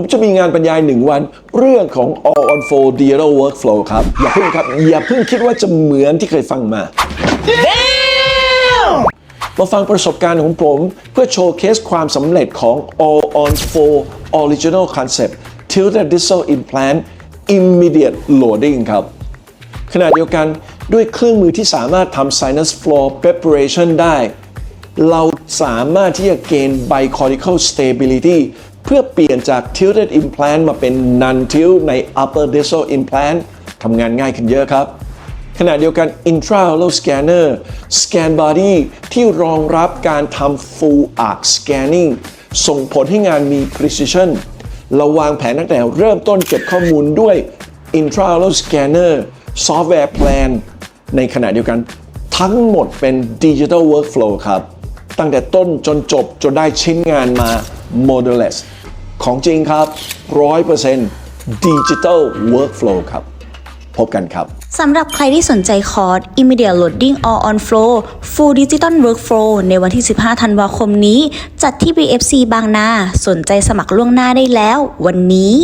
ผมจะมีงานบรรยายหนึ่งวัน เรื่องของ all on 4 digital workflow ครับ อย่าเพิ่งครับ อย่าเพิ่งคิดว่าจะเหมือนที่เคยฟังมา มาฟังประสบการณ์ของผม เพื่อโชว์เคสความสำเร็จของ all on 4 original concept tilted distal implant immediate loading ครับขณะเดียวกันด้วยเครื่องมือที่สามารถทำ sinus floor preparation ได้ เราสามารถที่จะเกณฑ์ bicortical stability เพื่อเปลี่ยนจาก tilted implant มาเป็น non tilt ใน upper distal implant ทำงานง่ายขึ้นเยอะครับ ขณะเดียวกัน intraoral scanner scan body ที่รองรับการทำ full arc scanning ส่งผลให้งานมี precision เราวางแผนตั้งแต่เริ่มต้นเก็บข้อมูลด้วย intraoral scanner software plan ในขณะเดียวกันทั้งหมดเป็น digital workflow ครับ ตั้งแต่ต้นจนจบจนได้ชิ้นงานมา modelless ของจริงครับ 100% digital workflow ครับ พบกันครับ สำหรับใครที่สนใจคอร์ส Immediate Loading All on Flow Full Digital Workflow ในวันที่ 15 ธันวาคมนี้ จัดที่ BFC บางนา สนใจสมัครล่วงหน้าได้แล้ว วันนี้